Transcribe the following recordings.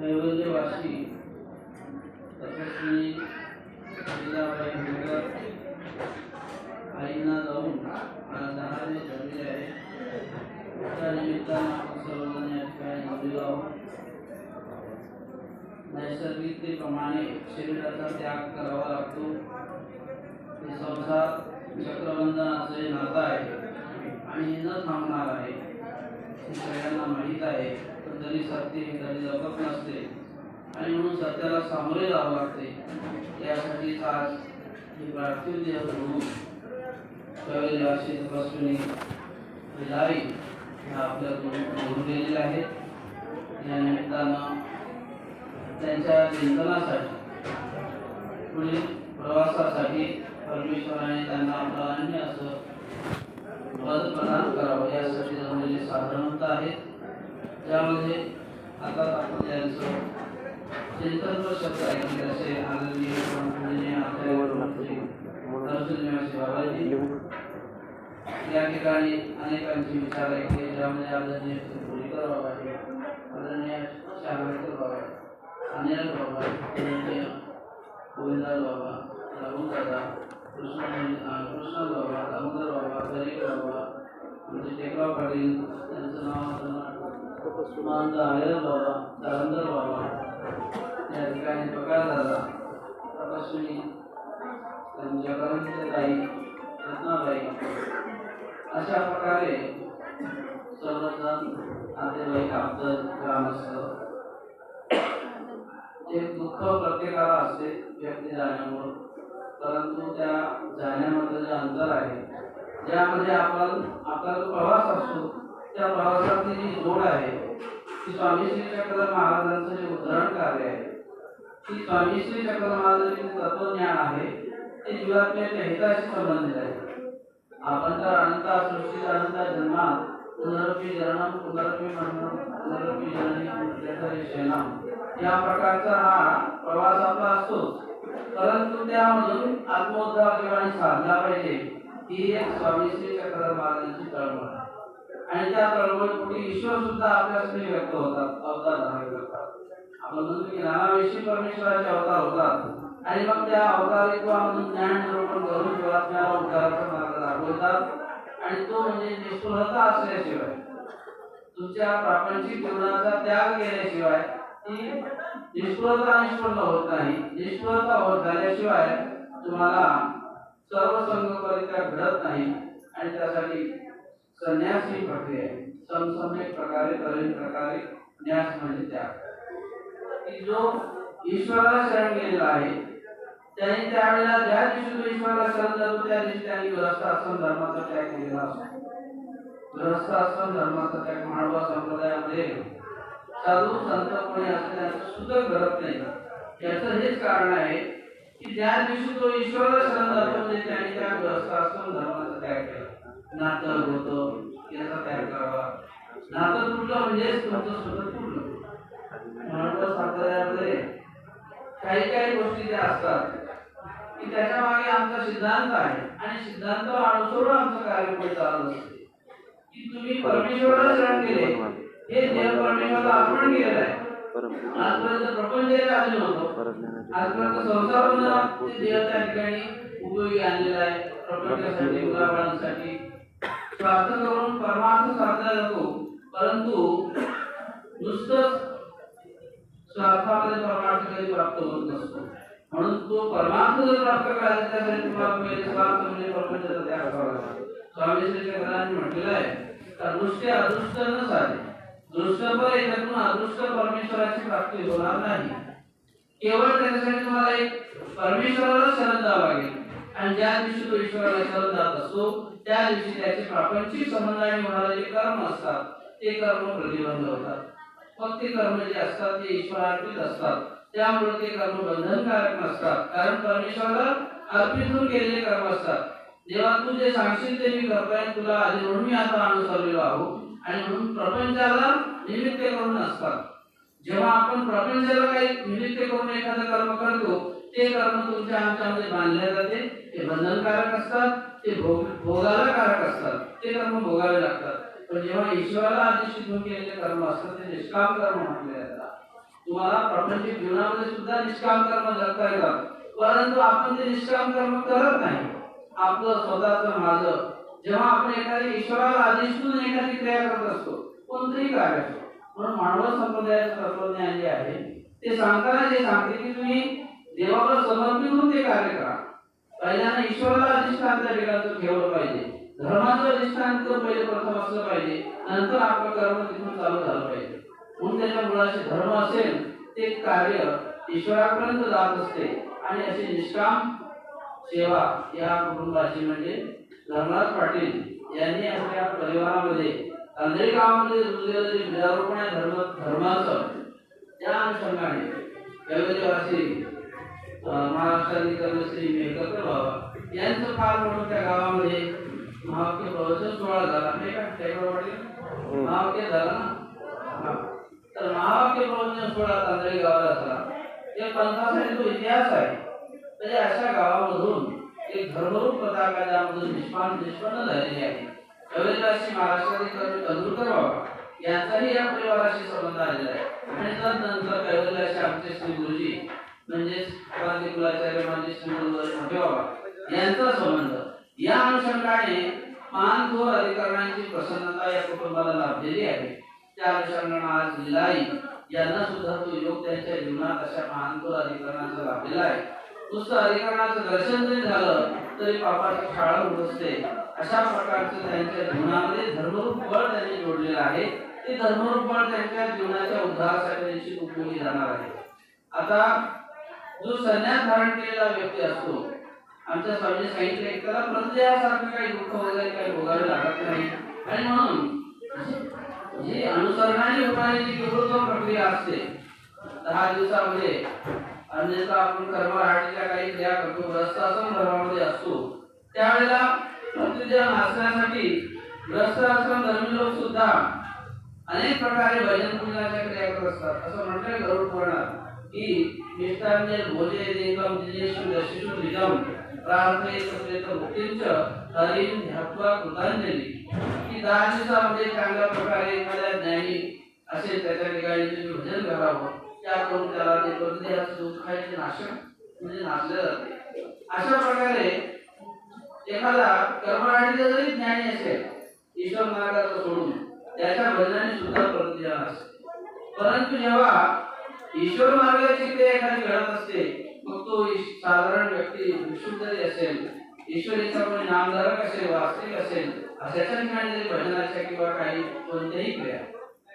कैवल्यवासी तपस्वी लीलाबाई आईंना जाऊन दहा दिवस झालेले आहे. त्या निमित्तानं आपण सर्वजण या ठिकाणी आहोत नैसर्गिकतेप्रमाणे शरीराचा त्याग करावा लागतो. हे संसार चक्रबंधनाचे नातं आहे आणि हे न थांबणार आहे हे सगळ्यांना माहीत आहे. पण साधते सत्य हे कधी नसते आणि म्हणून सत्याला सामोरे जावं लागते. यासाठीच आज ही पार्थिव देह म्हणून कवेलवासी तपस्विनी लावी. ह्या आपल्या घेऊन गेलेल्या आहेत या निमित्तानं त्यांच्या चिंतनासाठी पुढील प्रवासासाठी परमेश्वराने त्यांना आपलं अन्य असं पद प्रदान करावं. यासाठी जमलेले साधारणता आहेत. त्यामध्ये आता आपण यांचं चिंतनपर शब्द ऐकले असे आदरणीय पूजनीय आचार्य बाबाजी. या ठिकाणी अनेकांचे विचार ऐकले ज्यामध्ये आदरणीय पुरीकर बाबा आहे आदरणीय शांगरकर बाबा अनिल बाबा आदरणीय गोविंदराज बाबा राहुल दादा कृष्ण कृष्ण बाबा दामोदर बाबा दरेक बाबा म्हणजे टेकराव पाटील त्यांचं नाव आता मला बाबा दामोदर बाबा या ठिकाणी प्रकाश झाला तपस्विनी त्यांच्या ताई रत्नाबाई अशा प्रकारे सर्वजण नातेवाईक आपलं ग्रामस्थ एक दुःख प्रत्येकाला असते व्यक्ती जाण्यामुळं परंतु त्या जाण्यामधलं जे अंतर आहे. ज्यामध्ये आपण आपला प्रवास असतो त्या प्रवासातली जी जोड आहे ती स्वामी श्री चक्र महाराजांचं जे उद्धरण कार्य आहे ती स्वामी श्री चक्र महाराजांचे तत्वज्ञान आहे ते जीवात्म्याच्या हिताशी संबंधित आहे. आपण तर अनंता सृष्टीत अनंता जन्मात पुनरपी जरणम पुनरपी म्हणून पुनरपी जननी शेणम या प्रकारचा हा प्रवास आपला असतोच. परंतु त्यामधून आत्मोद्धार जेव्हा साधला पाहिजे ही एक स्वामी श्री चक्र महाराजांची चळवळ आहे. आणि त्या चळवळीपोटी ईश्वर सुद्धा आपल्यासाठी व्यक्त होतात अवतार धारण करतात. आपण म्हणतो की नानाविषयी परमेश्वराचे अवतार होतात. आणि मग त्या अवतारित्वामधून ज्ञान निरूपण करून जीवात्म्याला उद्धाराचा मार्ग दाखवतात. आणि तो म्हणजे निष्फळता असल्याशिवाय तुमच्या प्रापंचिक जीवनाचा त्याग केल्याशिवाय ती निष्फळता निष्पन्न होत नाही. निष्फळता होत झाल्याशिवाय तुम्हाला सर्व संघ संगपरित्या घडत नाही. आणि त्यासाठी संन्यास ही प्रक्रिया आहे. समसम्यक प्रकारे तऱ्हेन प्रकारे न्यास म्हणजे त्याग. की जो ईश्वराला शरण गेलेला आहे त्याने त्यावेळेला ज्या दिवशी तो ईश्वराला शरण जातो त्या दिवशी त्यांनी ग्रस्त आश्रम धर्माचा त्याग केलेला असतो. ग्रस्त आश्रम धर्माचा त्याग माळवा संप्रदायामध्ये साधू संत कोणी असं सुद्धा घडत नाही. याचं हेच कारण आहे की ज्या दिवशी तो ईश्वराला शरण जातो म्हणजे त्याने त्या ग्रस्त आश्रम धर्माचा त्याग केला. नातं होतं याचा त्याग करावा. नातं तुटलं म्हणजेच तुमचं स्वतः तुटलं. म्हणून साताऱ्यामध्ये काही काही गोष्टी ज्या असतात की त्याच्यामागे आमचा सिद्धांत आहे. आणि सिद्धांत अनुसरून आमचं कार्य पुढे चालत असते. की तुम्ही परमेश्वराला शरण केले हे देव परमेश्वराला अर्पण केलेलं आहे आजपर्यंत प्रपंच हे आले आजपर्यंत संसार बंधनात ते देव त्या ठिकाणी उपयोगी आणलेला आहे. प्रपंचासाठी उदाहरणांसाठी प्रार्थ करून परमार्थ साधला जातो परंतु नुसतंच स्वार्थामध्ये परमार्थ काही प्राप्त होत नसतो. म्हणून तो परमार्थ जर प्राप्त करायचा त्यासाठी तुम्हाला पहिले स्वार्थ म्हणजे प्रपंचाचा त्याग करावा लागतो स्वामी श्री चंद्रांनी म्हटलेलं आहे तर दृष्टी अदृष्ट न साधे दृष्टपर याच्यातून अदृष्ट परमेश्वराची प्राप्ती होणार नाही. केवळ त्याच्यासाठी तुम्हाला एक परमेश्वराला शरण द्यावं लागेल. आणि ज्या दिवशी तो ईश्वराला शरण जात असतो त्या दिवशी त्याचे प्रापंचिक संबंधाने होणारे जे कर्म असतात ते कर्म प्रतिबंध होतात. मग ते कर्म जे असतात ते ईश्वरार्पित असतात. त्यामुळे ते कर्म बंधनकारक नसतात. कारण परमेश्वराला अर्पित होऊन केलेले कर्म असतात. जेव्हा तू जे सांगशील ते मी करतोय तुला आधी म्हणून मी आता अनुसरलेलो आहो. आणि म्हणून प्रपंचाला निमित्त करून असतात. जेव्हा आपण प्रपंचाला काही निमित्त करून एखादं कर्म करतो ते कर्म तुमच्या आमच्यामध्ये बांधले जाते ते बंधनकारक असतात ते भोग भोगाला कारक असतात ते कर्म भोगावे लागतात. पण जेव्हा ईश्वराला आधी केलेले कर्म असतात ते निष्काम कर्म म्हटले जातात. तुम्हाला प्रपंचिक जीवनामध्ये सुद्धा निष्काम कर्म जगता येतात. परंतु आपण ते निष्काम कर्म करत नाही. आपलं स्वतःच माझं. जेव्हा आपण एखादी ईश्वराला अधिष्ठून एखादी क्रिया करत असतो कोणतंही कार्य असतो म्हणून मानव संप्रदायाचं तत्वज्ञान जे आहे ते सांगताना जे सांगते की तुम्ही देवाला समर्पित होऊन ते कार्य करा. पहिल्यांदा ईश्वराला अधिष्ठान त्या वेगाचं ठेवलं पाहिजे. धर्माचं अधिष्ठान तर पहिले प्रथम असलं पाहिजे. नंतर आपलं कर्म तिथून चालू झालं पाहिजे. म्हणून त्याच्या मुळाशी धर्म असेल ते कार्य ईश्वरापर्यंत जात असते. आणि अशी निष्काम सेवा या कुटुंबाची म्हणजे धर्मराज पाटील यांनी आपल्या परिवारामध्ये अंधेरी गावामध्ये रुजलेलं जे बीजारोपण आहे धर्म धर्माचं त्या अनुषंगाने कैवल्यवासी अं, महाराष्ट्रातील कर्मश्री मेहकर बाबा यांचं फार मोठं त्या गावामध्ये महावाक्य प्रवचन सोहळा झाला नाही का? टेकडा पाटील महावाक्य झाला ना. तर महावाक्य प्रवचन सोहळा तांदळी गावाला झाला या पंथासाठी जो इतिहास आहे. म्हणजे अशा गावामधून एक धर्मरूप पताका ज्यामधून निष्पान निष्पन्न झालेली आहे. कविराशी महाराष्ट्रातील तंदुरकर बाबा यांचाही या परिवाराशी संबंध आलेला आहे. आणि तदनंतर कैवल्याशी आमचे श्री गुरुजी म्हणजेच क्रांती कुलाचार्य माझे मोठे बाबा यांचा संबंध. या अनुषंगाने मान थोर अधिकाऱ्यांची प्रसन्नता या कुटुंबाला लाभलेली आहे. त्या अनुषंगाने आज लिलाई यांना सुद्धा तो योग त्यांच्या जीवनात अशा महान थोर अधिकाऱ्यांचा लाभलेला आहे. नुसतं अधिकरणाचं दर्शन जरी झालं तरी पापाची शाळा होत अशा प्रकारचं त्यांच्या जीवनामध्ये धर्मरूप बळ त्यांनी जोडलेलं आहे. ते धर्मरूप बळ त्यांच्या जीवनाच्या उद्धारासाठी निश्चित उपयोगी जाणार आहे. आता जो संन्यास धारण केलेला व्यक्ती असतो आमच्या स्वामीने सांगितले त्याला प्रत्ययासारखं काही दुःख वगैरे काही भोगावे लागत नाही. आणि म्हणून जी अनुसरणाने होणारी जी विवृत्त प्रक्रिया असते दहा दिवसामध्ये अन्यथा आपण कर्मराटीच्या काही क्रिया करतो ग्रस्ताश्रम धर्मामध्ये असतो त्यावेळेला प्रतिजन असण्यासाठी ग्रस्ताश्रम धर्मी लोक सुद्धा अनेक प्रकारे भजन पूजनाच्या क्रिया करत असतात. असं म्हटलं गरुड पुराणात. प्रार्थने मुक्तींच हरिम ध्यात्वा कृतांजली की दहा दिवसामध्ये चांगल्या प्रकारे एखाद्या ज्ञानी असे त्याच्या ठिकाणी तुम्ही भजन करावं त्या त्याला ते दुःख नाशक म्हणजे नाशले जाते. अशा प्रकारे एखादा कर्मराठीचा जरी ज्ञानी असेल ईश्वर मार्गाचं सोडून त्याच्या भजनाने सुद्धा प्रतिदेह असते. परंतु जेव्हा ईश्वर मार्गाची क्रिया एखादी घडत असते मग तो साधारण व्यक्ती विशुद्ध असेल ईश्वरीचा कोणी नामधारक असेल वास्तविक असेल अशाच्या ठिकाणी जरी भजनाच्या किंवा काही कोणत्याही क्रिया.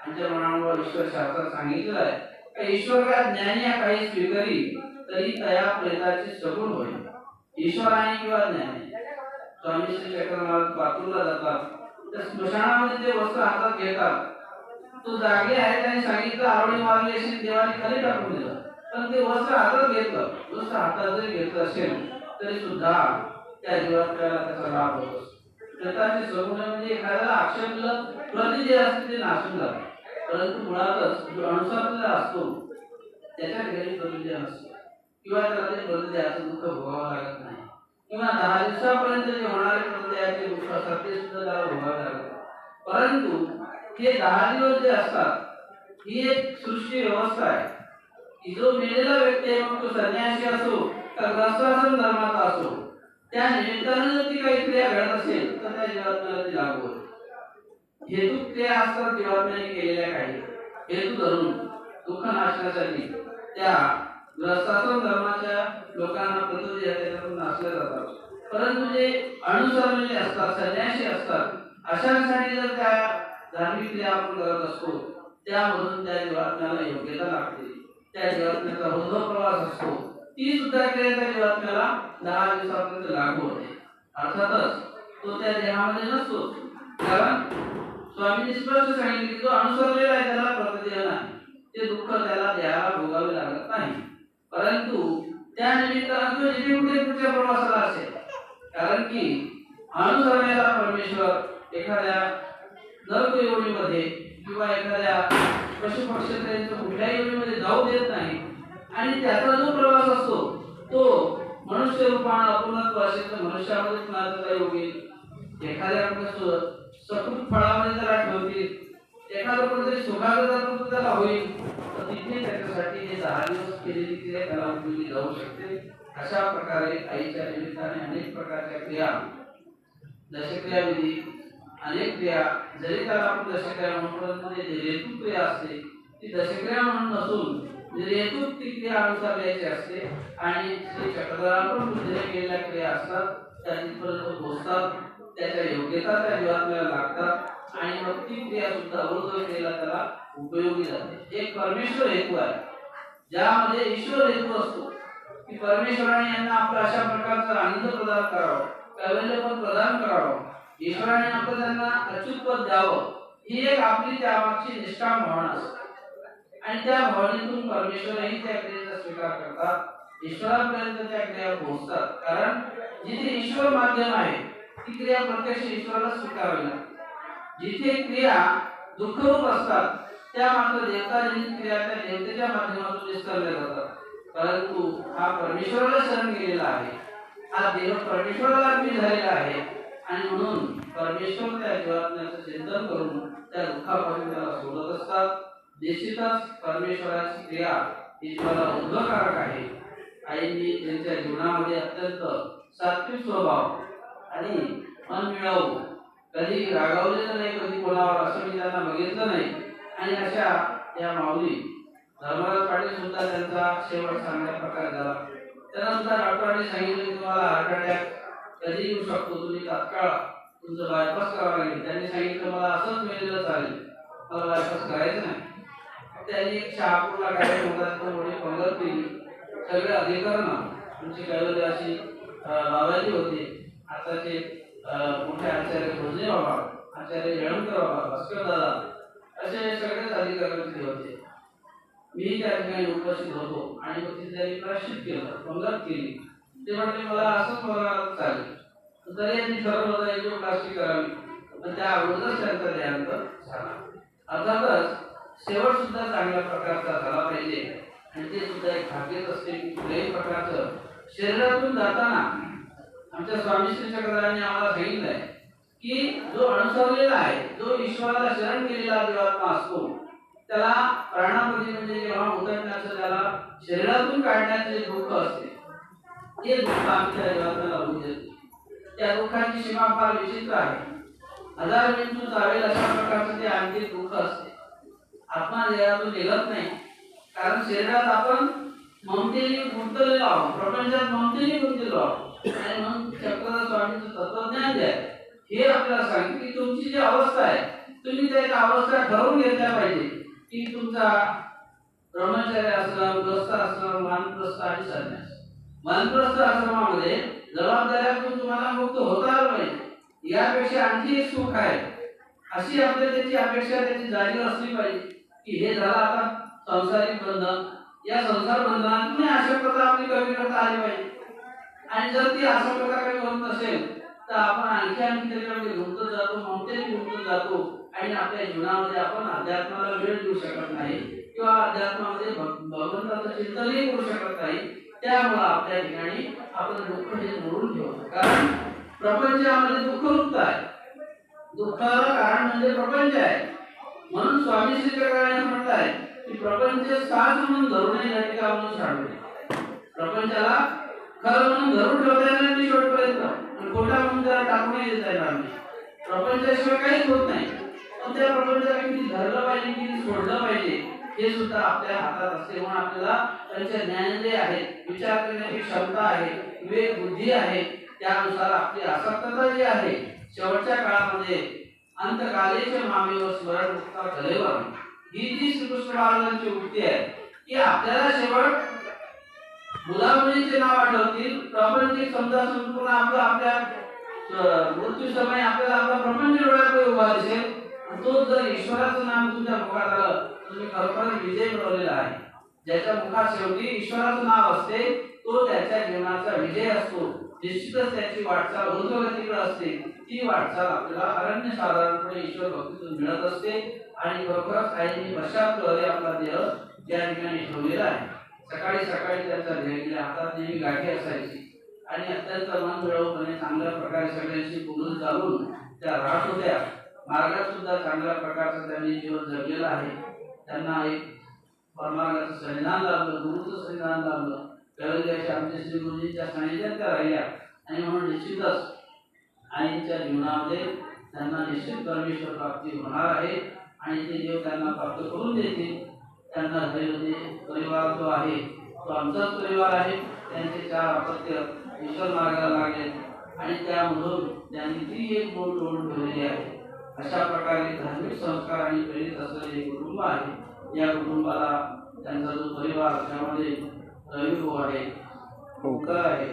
आमच्या मनावर ईश्वर शास्त्रात सांगितलं आहे का ईश्वर का ज्ञानी या काही स्वीकारी तरी तया प्रेताची सगुण होईल. ईश्वर आहे किंवा ज्ञानी? स्वामी श्री चक्रनाथ पातूरला जातात. तर स्मशानामध्ये ते वस्त्र हातात घेतात. तो जागे आहे त्याने सांगितलं आवडी मारली असेल देवाने खाली टाकून दिलं. पण ते वस्त्र हातात घेतलं. वस्त्र हातात जरी घेतलं असेल तरी सुद्धा त्या जीवात त्याचा लाभ होत असतो. सगुण म्हणजे एखाद्याला आक्षेपलं प्रति जे असते ते नाशून जाते. परंतु मुळातच जो अणुसारलेला असतो त्याच्या घरी प्रतिजय असतो किंवा त्याला ते प्रतिजयाचं दुःख भोगावं लागत नाही किंवा दहा दिवसापर्यंत जे होणारे प्रतिजयाचे दुःख असतात ते सुद्धा त्याला भोगावे लागत परंतु हे दहा दिवस जे असतात ही एक सृष्टी व्यवस्था आहे. की जो मेलेला व्यक्ती आहे मग तो संन्यासी असो तर ग्रस्तासन धर्माचा असो त्या निमित्तानं जर ती काही क्रिया घडत असेल तर त्या जीवात्म्याला ती लागू होते हेतू क्रिया असतात जीवात्म्याने केलेल्या काही. हेतू धरून दुःख नाशण्यासाठी त्या ग्रस्तासन धर्माच्या लोकांना प्रतिनिधी त्याच्यातून नाशल्या जातात. परंतु जे अनुसरलेले असतात संन्यासी असतात अशांसाठी जर त्या धार्मिक क्रिया आपण करत असतो त्यामधून त्या जीवात्म्याला योग्यता लागते. त्या जीवात्म्याचा हृदय प्रवास असतो. ती सुद्धा क्रिया त्या जीवात्म्याला दहा दिवसापर्यंत लागू होते. अर्थातच तो त्या देहामध्ये नसतो. कारण स्वामींनी स्पष्ट सांगितले की जो अनुसरलेला आहे त्याला प्रतिदेह नाही. ते दुःख त्याला देहाला भोगावे लागत नाही. परंतु त्या निमित्तानं तो जिथे कुठे पुढच्या प्रवासाला असेल? कारण की अनुसरलेला परमेश्वर एखाद्या नरक योनीमध्ये किंवा एखाद्या पशु पक्षांचं कुठल्याही योनीमध्ये जाऊ देत नाही आणि त्याचा जो प्रवास असतो तो मनुष्य रूपाने अपूर्णत्व असेल तर मनुष्यामध्ये कुणाचा होईल. एखाद्या कसं सकृत फळामध्ये जरा ठेवतील एखादं कोणतरी सुखाचं जर त्याला होईल तर तिथे त्याच्यासाठी हे दहा दिवस केलेली क्रिया त्याला उपयोगी जाऊ शकते. अशा प्रकारे आईच्या निमित्ताने अनेक प्रकारच्या क्रिया दशक्रियाविधी अनेक क्रिया जरी त्याला आपण दशक्रिया म्हणून म्हणजे जे क्रिया असते ती दशक्रिया म्हणून नसून रेतू ती क्रिया अनुसार द्यायची असते आणि श्री चक्रधराकडून बुद्धीने केलेल्या क्रिया असतात त्या तिथपर्यंत पोहोचतात त्याच्या योग्यता त्या जीवात्म्याला लागतात आणि मग ती क्रिया सुद्धा अवरोध केला त्याला उपयोगी जाते. एक परमेश्वर हेतू आहे. ज्यामध्ये ईश्वर हेतू असतो. की परमेश्वराने यांना आपला अशा प्रकारचा आनंद प्रदान करावा. कैवल्य पण प्रदान करावं. ईश्वराने आपलं त्यांना अचूक पद द्यावं ही एक आपली त्यामागची निष्ठा भावना असते आणि त्या भावनेतून परमेश्वरही त्या क्रियेचा स्वीकार करतात. ईश्वरापर्यंत त्या क्रिया पोहोचतात. कारण जिथे ईश्वर माध्यम आहे ती क्रिया प्रत्यक्ष ईश्वराला स्वीकारावी लागते. जिथे क्रिया दुःखरूप असतात त्या मात्र देवताजनित क्रिया त्या देवतेच्या माध्यमातून विस्तारल्या जातात. परंतु हा परमेश्वराला शरण गेलेला आहे. हा देव परमेश्वराला अर्पित झालेला आहे. आणि म्हणून परमेश्वर त्या जीवात्म्याचं चिंतन करून त्या दुःखापासून त्याला सोडत असतात. निश्चितच परमेश्वराची क्रिया ही जीवाला उद्भवकारक आहे. आईंनी त्यांच्या जीवनामध्ये अत्यंत सात्विक स्वभाव आणि मन मिळवू. कधी रागावलेलं नाही कधी कोणावर असं मी त्यांना बघितलं नाही. आणि अशा या माऊली धर्मराज पाटील सुद्धा त्यांचा शेवट चांगल्या प्रकारे झाला. त्यानंतर डॉक्टरांनी सांगितलं की तुम्हाला हार्ट अटॅक कधी येऊ शकतो. तुम्ही तात्काळ तुमचं बायपास करावं लागेल. त्यांनी सांगितलं मला असंच मेलेलं चालेल. मला बायपास करायचं नाही. त्यांनी एक शहापूरला काय म्हणतात पंगत केली. सगळे अधिकाऱ्यांना तुमची कैवल्य अशी लावायची होती. आताचे मोठे आचार्य भोजने बाबा आचार्य येळंकर बाबा भास्कर दादा असे सगळेच अधिकारी तिथे होते. मी त्या ठिकाणी उपस्थित होतो आणि मग तिथे त्यांनी प्राश्चित केलं पंगत केली. ते म्हटले मला असंच मला चालेल. तरी यांनी ठरवलं होतं याची प्लास्टिक करावी. पण त्या अगोदरच त्यांचा देहांत झाला. अर्थातच शेवट सुद्धा चांगल्या प्रकारचा झाला पाहिजे. आणि ते सुद्धा एक भाग्यच असते की कुठल्याही प्रकारचं शरीरातून जाताना आमच्या स्वामी श्री चक्रधरांनी आम्हाला सांगितलंय की जो अनुसरलेला आहे जो ईश्वराला शरण केलेला जीवात्मा असतो त्याला प्राणामध्ये म्हणजे जेव्हा उतरण्याचं त्याला शरीरातून काढण्याचे जे दुःख असते हे आमच्या देत त्या दुःखाची सीमा फार विचित्र आहे. हजार विंचू चावेल अशा प्रकारचं ते आणखी दुःख असते. आत्मा देहातून निघत नाही. कारण शरीरात आपण ममतेने गुंतलेलो आहोत. प्रपंचात ममतेने गुंतलेलो आहोत. आणि म्हणून चक्रधर स्वामीचं तत्वज्ञान जे आहे हे आपल्याला सांगते की तुमची जी अवस्था आहे तुम्ही त्या एक अवस्था ठरवून घेतल्या पाहिजे. की तुमचा ब्रह्मचर्य आश्रम ग्रस्त आश्रम वानप्रस्थ आणि संन्यास. वानप्रस्थ आश्रमामध्ये जबाबदाऱ्यातून तुम्हाला मुक्त होता आलं पाहिजे. यापेक्षा आणखी एक सुख आहे. अशी आपल्या त्याची अपेक्षा त्याची जाणीव असली पाहिजे की हे झालं आता संसारिक बंधन. या संसार बंधनातून प्रकार आपली कमी करता आली पाहिजे. आणि जर ती प्रकार कमी होत नसेल तर आपण आणखी आणखी त्याच्यामध्ये गुंतत जातो ममतेने गुंतत जातो. आणि आपल्या जीवनामध्ये आपण अध्यात्माला वेळ देऊ शकत नाही. किंवा अध्यात्मामध्ये भगवंताचं चिंतनही करू शकत नाही. त्यामुळं आपल्या ठिकाणी आपण दुःख हे जोडून ठेवतो कारण प्रपंचामध्ये दुःख मुक्त आहे. दुःखाला कारण म्हणजे प्रपंच आहे. म्हणून स्वामी श्री म्हणताय म्हटलंय की प्रपंच साज म्हणून धरून या ठिकाणी सांडले प्रपंचाला खरं म्हणून धरून ठेवता येणार नाही शेवटपर्यंत. आणि खोटा म्हणून त्याला येत देता येणार नाही. प्रपंचाशिवाय काहीच होत नाही. पण त्या प्रपंचाला किती धरलं पाहिजे किती सोडलं पाहिजे हे सुद्धा आपल्या हातात असते. म्हणून आपल्याला त्यांचे ज्ञानेंद्रिय आहेत विचार करण्याची क्षमता आहे विवेक बुद्धी आहे त्यानुसार आपली आसक्तता जी आहे शेवटच्या काळामध्ये अंतकालेचे मामेवर स्मरण मुक्ता कलेवर. ही जी श्रीकृष्ण महाराजांची वृत्ती आहे की आपल्याला शेवट मुलामुलीचे नाव आठवतील प्रापंचिक समजा संपूर्ण आपलं आपल्या मृत्यू समय आपल्याला आपला प्रपंच डोळ्यापुढे उभा दिसेल. तो जर ईश्वराचं नाम तुमच्या मुखात आलं तुम्ही खरोखर विजय मिळवलेला आहे. ज्याच्या मुखात शेवटी ईश्वराचं नाव असते तो त्याच्या जीवनाचा विजय असतो. निश्चितच त्याची वाटचाल ऊर्ध्वगतीकडे असते. ती वाटचाल आपल्याला अरण्य साधारणपणे ईश्वर भक्तीतून मिळत असते आणि खरोखरच आईने वर्षात आपला देह त्या ठिकाणी ठेवलेला आहे. सकाळी सकाळी त्यांचा ध्येय हातात नेहमी गाठी असायची. आणि अत्यंत मन मिळवपणे चांगल्या प्रकारे सगळ्यांशी बोलून चालून त्या राहत होत्या. मार्गात सुद्धा चांगल्या प्रकारचं त्यांनी जीवन जगलेलं आहे. त्यांना एक परमार्गाचं संविधान लाभलं गुरुचं संविधान लाभलं. त्यावेळी आमच्या श्री गुरुजींच्या सानिध्यात त्या राहिल्या. आणि म्हणून निश्चितच आईच्या जीवनामध्ये त्यांना निश्चित परमेश्वर प्राप्ती होणार आहे. आणि ते देव त्यांना प्राप्त करून देतील. त्यांना धैर्य परिवार जो आहे तो आमचाच परिवार आहे. त्यांचे चार अपत्य ईश्वर मार्गाला लागले. आणि त्यामधून त्यांनी ती एक बोट ओढून ठेवलेली आहे. अशा प्रकारे धार्मिक संस्कार आणि प्रेरित असलेले हे कुटुंब आहे. या कुटुंबाला त्यांचा जो परिवार त्यामध्ये रवी भाऊ आहे ओंकार आहे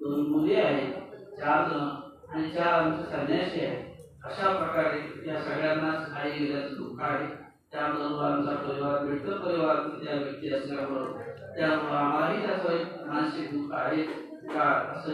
दोन मुली आहेत चार जण आणि चार आमचे संन्यासी आहे अशा प्रकारे या सगळ्यांनाच आई गेल्याचं दुःख आहे. त्यामुळे आमचा परिवार मिळतं परिवार त्या व्यक्ती असल्यामुळं त्यामुळं आम्हालाही त्याचं एक मानसिक दुःख आहे. का असं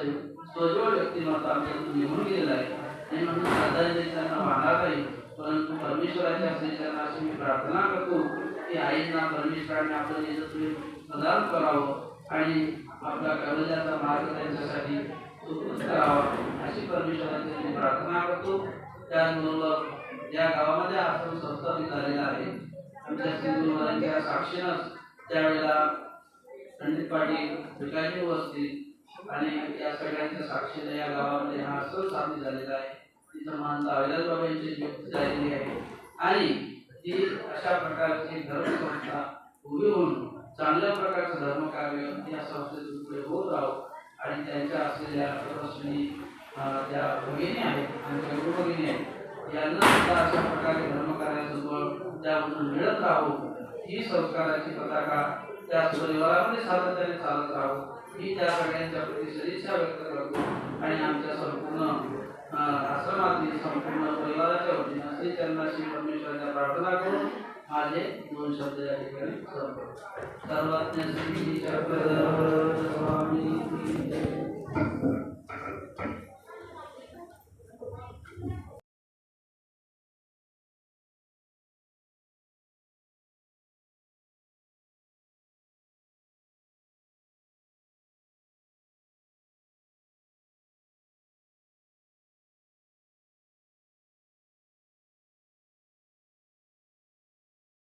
स्वजवळ व्यक्तिमत्व आमच्यातून निघून गेलेलं आहे. आणि म्हणून श्रद्धांजली त्यांना वाहणार नाही परंतु परमेश्वराच्या श्रीचरणा अशी मी प्रार्थना करतो की आईंना परमेश्वराने आपलं यशस्वी प्रदान करावं आणि आपला कवजाचा मार्ग त्यांच्यासाठी सुकृत करावा. अशी परमेश्वराची मी प्रार्थना करतो. त्याचबरोबर या गावामध्ये आश्रम संस्थापित झालेला आहे. आमच्या सिंधुवरांच्या साक्षीनंच त्यावेळेला पंडित पाटील भिकाजी वस्ती आणि या सगळ्यांच्या साक्षीने या गावामध्ये हा आश्रम स्थापित झालेला आहे. तिथं महंत अविनाश बाबा यांची नियुक्ती झालेली आहे. आणि ती अशा प्रकारची धर्मसंस्था उभी होऊन चांगल्या प्रकारचं धर्मकार्य या संस्थेतून पुढे होत राहो. आणि त्यांच्या असलेल्या तपस्विनी त्या भगिनी आहेत आमच्या गुरुभगिनी आहेत. यांना सुद्धा अशा प्रकारे धर्मकार्याचं बळ त्यामधून मिळत राहो. ही संस्काराची पताका त्या परिवारामध्ये सातत्याने चालत राहो. ही त्या सगळ्यांच्या प्रति सदिच्छा व्यक्त करतो. आणि आमच्या संपूर्ण आश्रमातील संपूर्ण परिवाराच्या वतीनं श्री चरणाशी परमेश्वराच्या प्रार्थना करून माझे दोन शब्द या ठिकाणी सर्वज्ञ श्री चक्रधर स्वामी.